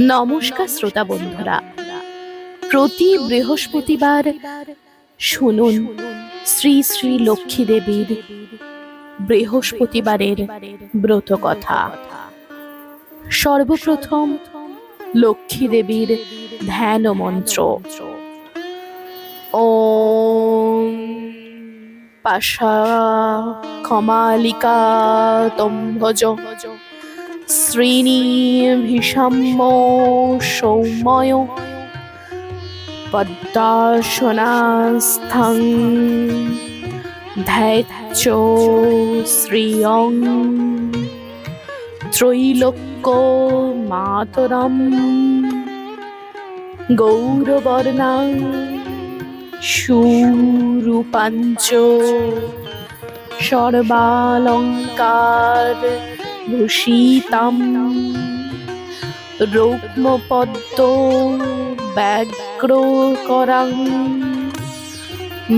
নমস্কার শ্রোতা বন্ধুরা। প্রতি বৃহস্পতিবার শুনুন শ্রী শ্রী লক্ষ্মী দেবীর বৃহস্পতিবারের ব্রত কথা। সর্বপ্রথম লক্ষ্মী দেবীর ধ্যান মন্ত্র। ও পাশা কমালিকা তম্ভজ। শ্রীণী ভীষম্য সৌময় পদ্মাসনাস্থং ধ্যাচ শ্রিয়ং ত্রৈলোক্য মাতরম গৌরবর্ণাং সুরূপাঞ্চ সর্বালঙ্কার ভূষিতাম রৌক্মপদ্ম ব্যাঘ্র করাং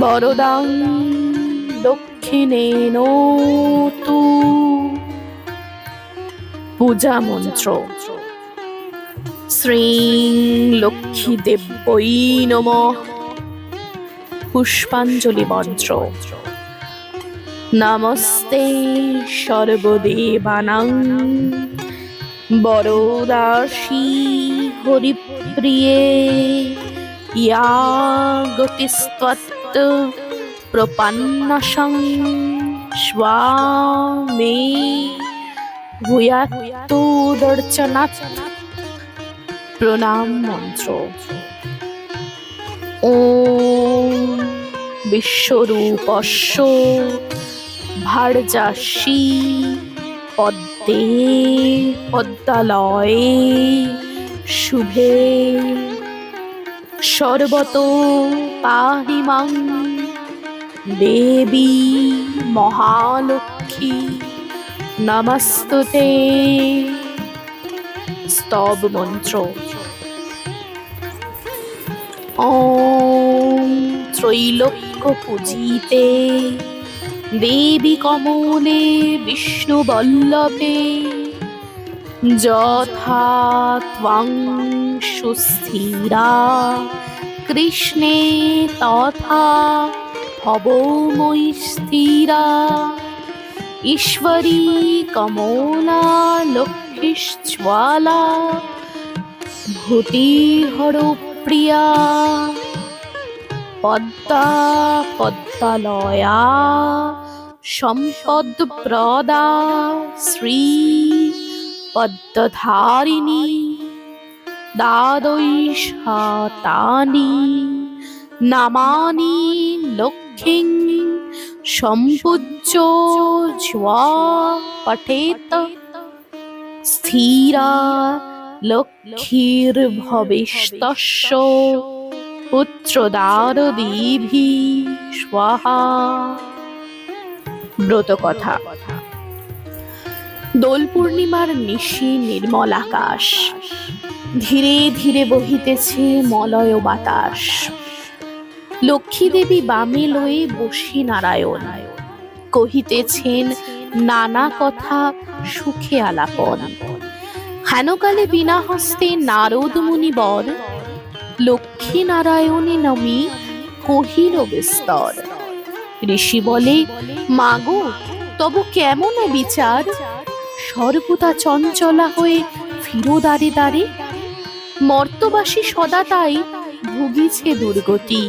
বরদাং দক্ষিণেন তু পূজা মন্ত্র শ্রী লক্ষ্মী দেব্যই নম পুষ্পাঞ্জলি মন্ত্র নমস্তে সর্বদেবানাং বরদাসী হরিপ্রিয়ে ইয়া গতিস্ত্বত্ত প্রপন্নসং স্বামে। ভূয়াত্তু দর্শনাথ প্রণাম মন্ত্র। ও বিশ্বরূপস্য ভার্যাসী পদ্মে পদ্মালয়ে শুভে সর্বত পাহিমাং দেবী মহালক্ষ্মী নমস্তুতে স্তব মন্ত্র ॐ त्रैलोक्यपूजिते দেবী কমলে বিষ্ণুবল্লভে যথা ত্বং সুস্থিরা, কৃষ্ণে তথা ভবময়ী স্থিরা। ঈশ্বরী কমলা লক্ষ্মীশ্বালা, ভূতিহর প্রিয়া, পদ্মা পদ্মালয়া। সম্পদ প্রদা শ্রী পদ্মধারিণী দ্বাদৈশাতানি নামানি লক্ষ্মীং সম্পূজ্য জ্বা পঠেত। স্থিরা লক্ষ্মীর্ভবিস্তস্য পুত্রদারদীভি স্বাহা। ব্রত কথা। দোল পূর্ণিমার নিশি নির্মল আকাশ। ধীরে ধীরে বহিতেছে মলয় বাতাস। লক্ষ্মী দেবী বামে লয়ে বসি নারায়ণ। কহিতেছেন, নানা কথা সুখে আলাপন। হেনকালে বিনা হস্তে নারদ মুনিবর লক্ষ্মী নারায়ণে নমি কহিল বিস্তর। ঋষি বলে, মাগো, তব কেমন বিচার? সর্বদা চঞ্চলা হয়ে ফিরো দাঁড়ে দাঁড়ে মর্তবাসী সদা তাই ভুগিছে দুর্গতি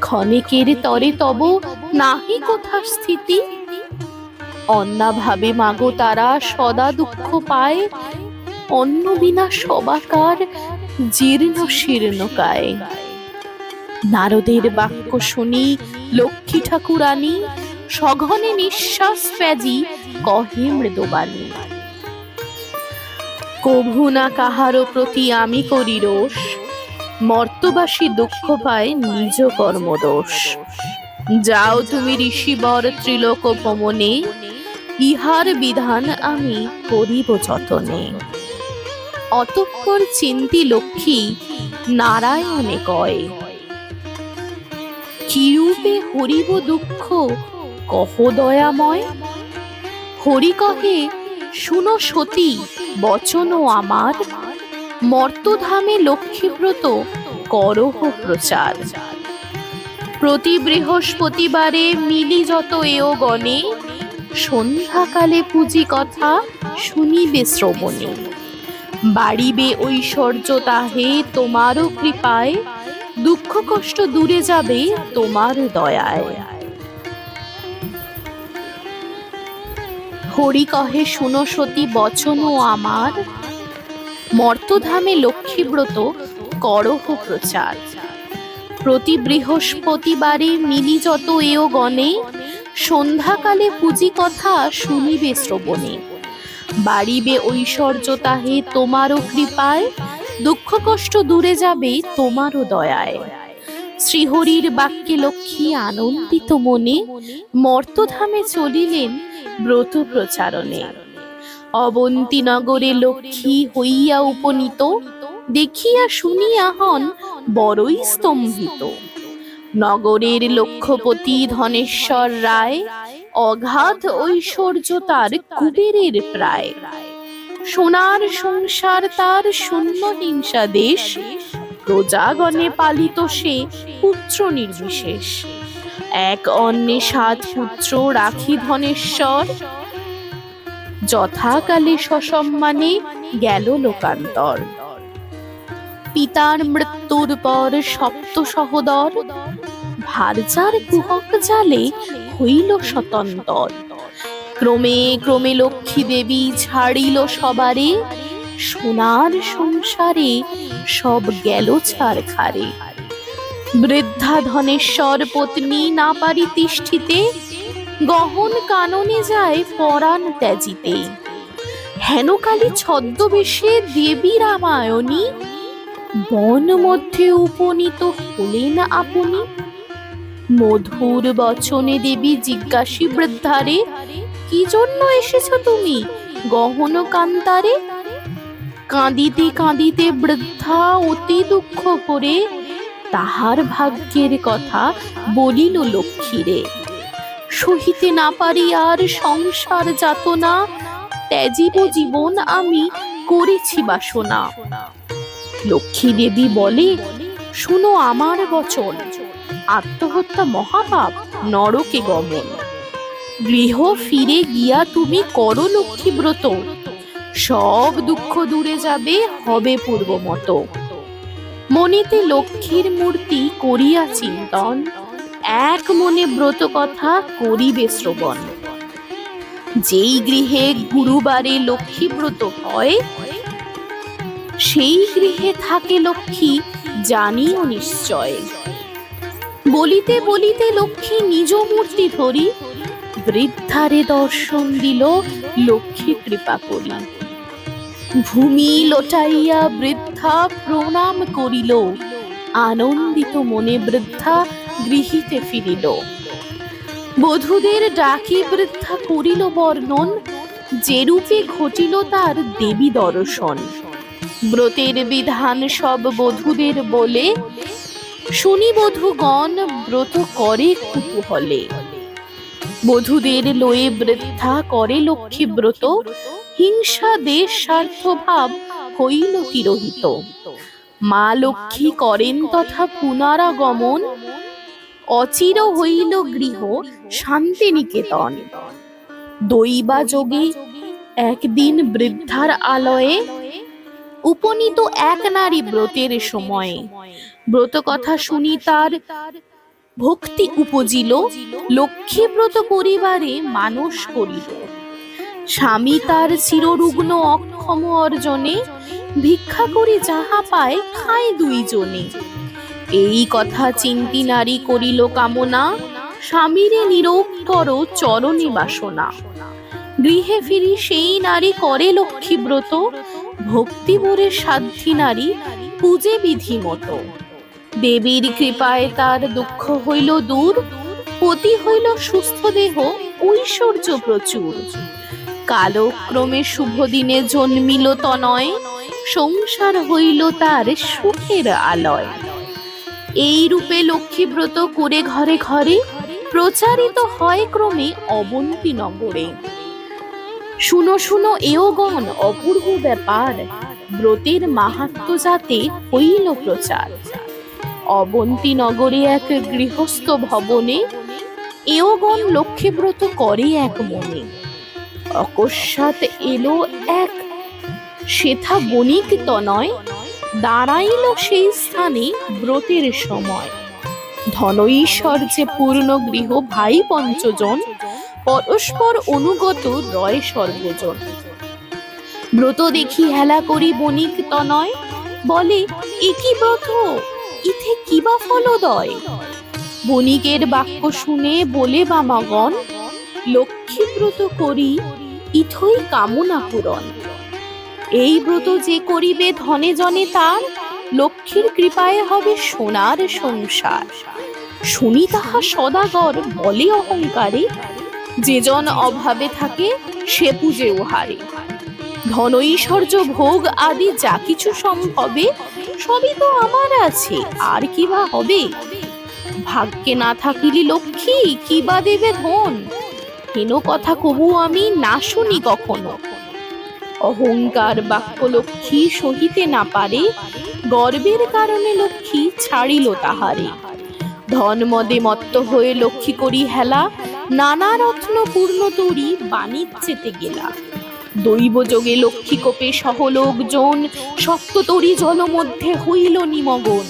ক্ষণেকের তরে তব নাহি কোথার স্থিতি। অন্নাভাবে মাগো তারা সদা দুঃখ পায় অন্য বিনা সবাকার জীর্ণ শীর্ণকায় নারদের বাক্য শুনি লক্ষ্মী ঠাকুরানী, সঘনে নিঃশ্বাস ফ্যাজি কহে মৃদবাণী। কভু না কাহারও প্রতি আমি করি রোষ, মর্তবাসী দুঃখ পায় নিজ কর্মদোষ। যাও তুমি ঋষিবর ত্রিলোক ভ্রমণে, ইহার বিধান আমি করিব যতনে। অতঃপর চিন্তি লক্ষ্মী নারায়ণে কয় কিরূপে হরিব দুঃখ? কহ দয়াময়। হরি কহে, শুনো সতী, বচন আমার। মর্তধামে লক্ষ্মীব্রত, করহ প্রচার। প্রতি বৃহস্পতিবারে মিলি যত এও গণে, সন্ধ্যাকালে পুঁজি কথা শুনিবে শ্রবণে। বাড়িবে ঐশ্বর্য তাহে, তোমারও কৃপায়। দুঃখ কষ্ট দূরে যাবে তোমার দয়ায়। হরি কহে, শুনো সতী বচন ও আমার। মর্তধামে লক্ষ্মীব্রত, করহ প্রচার। প্রতি বৃহস্পতিবারে মিলি যত এও গণে, সন্ধ্যাকালে পুঁজি কথা শুনিবে শ্রবণে। বাড়িবে ঐশ্বর্য তাহে তোমারও কৃপায় দুঃখ কষ্ট দূরে যাবে তোমারও দয়ায়। শ্রীহরির বাক্যে লক্ষ্মী আনন্দিত মনে মর্তধামে চলিলেন ব্রত প্রচারণে। অবন্তী নগরে লক্ষ্মী হইয়া উপনীত, দেখিয়া শুনিয়া হন বড়ই স্তম্ভিত। নগরের লক্ষ্যপতি ধনেশ্বর রায়, অগাধ ঐশ্বর্য তার কুবেরের প্রায়। সোনার সংসার তার শূন্য হিংসা দেশ। প্রজাগণে পালিত সে পুত্র নির্বিশেষ। এক অন্যে সাত পুত্র রাখি ধনেশ্বর। যথাকালে সসম্মানে গেল লোকান্তর। পিতার মৃত্যুর পর সপ্ত সহদর। ভারজার কুহক জালে হইল স্বতন্তর। ক্রমে ক্রমে লক্ষ্মী দেবী ছাড়িল সবারে। সোনার সংসারে সব গেল ছাড় খারে বৃদ্ধা ধনেশ্বর পত্নী না পারি তিষ্ঠিতে, গহন কাননে যায় পরাণ ত্যাজিতে। হেনকালী ছদ্মবেশে দেবী রামায়ণী, বন মধ্যে উপনীত হলেন আপনি। মধুর বচনে দেবী জিজ্ঞাসী বৃদ্ধারে কি জন্য এসেছ তুমি? গহন কান্তারে? কাঁদিতে কাঁদিতে বৃদ্ধা অতি দুঃখ করে তাহার ভাগ্যের কথা বলিল লক্ষ্মীরে। সহিতে না পারি আর সংসার যাতনা, ত্যাজিব জীবন আমি করেছি বাসনা। লক্ষ্মী দেবী বলে, শুনো আমার বচন, আত্মহত্যা মহাপাপ, নরকে গমন। গৃহ ফিরে গিয়া তুমি করো লক্ষ্মী ব্রত। সব দুঃখ দূরে যাবে, হবে পূর্ব মতো। মনেতে লক্ষ্মীর মূর্তি করিয়া চিন্তন, এক মনে ব্রত কথা করিবে শ্রবণ। যেই গৃহে গুরুবারে লক্ষ্মী ব্রত হয়, সেই গৃহে থাকে লক্ষ্মী, জানিও নিশ্চয়। বলিতে বলিতে লক্ষ্মী নিজ মূর্তি ধরি বৃদ্ধারে দর্শন দিল লক্ষ্মী কৃপা করি ভূমি লোটাইয়া বৃদ্ধা প্রণাম করিল। আনন্দিত মনে বৃদ্ধা গৃহীতে ফিরিল। বধূদের ডাকি বৃদ্ধা করিল বর্ণন, যেরূপে ঘটিল তার দেবী দর্শন। ব্রতের বিধান সব বধূদের বলে, শুনি বধূগণ, ব্রত করে কুতূহলে। বধূদের লয়ে বৃদ্ধা করে লক্ষ্মী ব্রত, হিংসা দেশ স্বার্থ ভাব হইল তিরোহিত। মা লক্ষ্মী করেন তথা পুনরাগমন, অচির হইল গৃহ শান্তিনিকেতন। দৈবা যোগে একদিন বৃদ্ধার আলয়ে উপনীত এক নারী ব্রতের সময়ে। ব্রত কথা শুনি তার ভক্তি উপজিল লক্ষ্মী ব্রত পরিবারে মানুষ করিল। স্বামী তার চিররুগ্ন অক্ষম অর্জনে, ভিক্ষা করে যাহা পায় খায় দুইজনে। এই কথা চিন্তি নারী করিল কামনা, স্বামীরে নিরোক্তর চরণে বাসনা। গৃহে ফিরি সেই নারী করে লক্ষ্মী ব্রত ভক্তি ভরে সাধ্যী নারী পূজে বিধি মতো দেবীর কৃপায় তার দুঃখ হইল দূর, পতি হইল সুস্থ দেহ, ঐশ্বর্য প্রচুর। কালক্রমে শুভ দিনে জন্মিল তনয়, সংসার হইল তার সুখের আলয়। এই রূপে লক্ষ্মীব্রত করে ঘরে ঘরে প্রচারিত হয় ক্রমে অবন্তী নগরে। শুনো শুনো, এও গণ অপূর্ব ব্যাপার, ব্রতের মাহাত্ম যাতে হইল প্রচার। অবন্তী নগরে এক গৃহস্থ ভবনে এওগণ লক্ষ্মীব্রত করে এক মনে। অকস্মাৎ এলো এক সেথা বণিক তনয়, দাঁড়াইল সেই স্থানে ব্রতের সময়। ধনঈশ্বর যে পূর্ণ গৃহ ভাই পঞ্চজন, পরস্পর অনুগত রয় সর্বজন। ব্রত দেখি হেলা করি বণিক তনয়, বলে একই ব্রত? ইথে কিবা ফলদয়? বণিকের বাক্য শুনে বলে বামাগণ লক্ষ্মীব্রত করি, ইথই কামনা পূরণ। এই ব্রত যে করিবে ধনে জনে তার, লক্ষ্মীর কৃপায় হবে সোনার সংসার। শুনি তাহা সদাগর, বলে অহংকারে। যে জন অভাবে থাকে, সে পূজে উহারে ধনৈশ্বর্য ভোগ আদি যা কিছু সম্ভবে সবই তো আমার আছে। আর কি বা হবে? ভাগ্যে না থাকিলি লক্ষ্মী, কি বা দেবে ধন? হেন কথা কহু আমি না শুনি কখনো। অহংকার বাক্য লক্ষ্মী সহিতে না পারে, গর্বের কারণে লক্ষ্মী ছাড়িল তাহারে। ধন মদে মত্ত হয়ে লক্ষ্মী করি হেলা, নানা রত্ন পূর্ণ তরি বাণিজ্যেতে গেলা। দৈব যোগে লক্ষ্মী কোপে সহ লোকজন সপ্ততরি জল মধ্যে হইল নিমগন।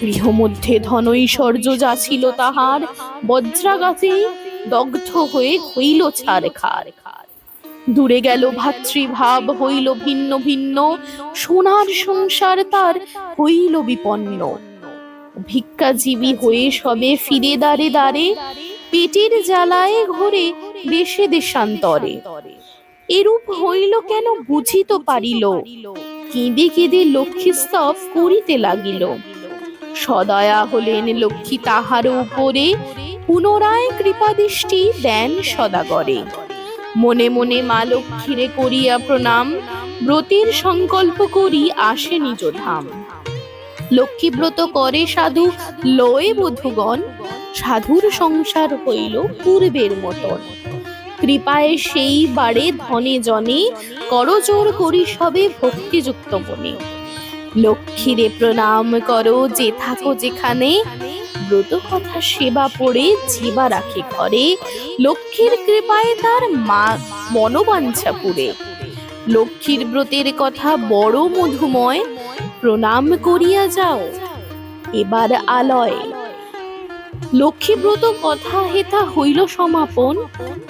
গৃহমধ্যে ধনৈশ্বর্য যা ছিল তাহার বজ্রাগাতে দগ্ধ হয়ে হইল ছাড় খার দূরে গেল ভাতৃভাব, হইল ভিন্ন ভিন্ন, সোনার সংসার তার হইল বিপন্ন। ভিক্ষাজীবী হয়ে সবে ফিরে দাঁড়ে দাঁড়ে পেটের জ্বালায় ঘরে দেশে দেশান্তরে। এরূপ হইল কেন বুঝিত পারিল। কেঁদে কেঁদে লক্ষ্মী স্তব করিতে লাগিল। সদয়া হলেন লক্ষ্মী তাহার উপরে, পুনরায় কৃপাদৃষ্টি দেন সদাগরে। মনে মনে মা লক্ষ্মীরে করিয়া প্রণাম, ব্রতের সংকল্প করি আসে নিজ ধাম লক্ষ্মীব্রত করে সাধু, লয়ে বধুগণ, সাধুর সংসার হইল পূর্বের মতন। কৃপায় সেই বাড়ে ধনে জনে করজোর করি সবে ভক্তিযুক্ত মনে। লক্ষ্মীরে প্রণাম করো যে থাকো যেখানে, ব্রত কথা সেবা পড়ে জীবা রাখে ঘরে। লক্ষ্মীর কৃপায় তার মা মনোবাঞ্ছা পুরে। লক্ষ্মীর ব্রতের কথা বড় মধুময়, প্রণাম করিয়া যাও। এবার আলয় লক্ষ্মীব্রত কথা হেতা হইল সমাপন।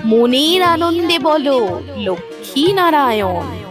মনের আনন্দে বলো লক্ষ্মী নারায়ণ।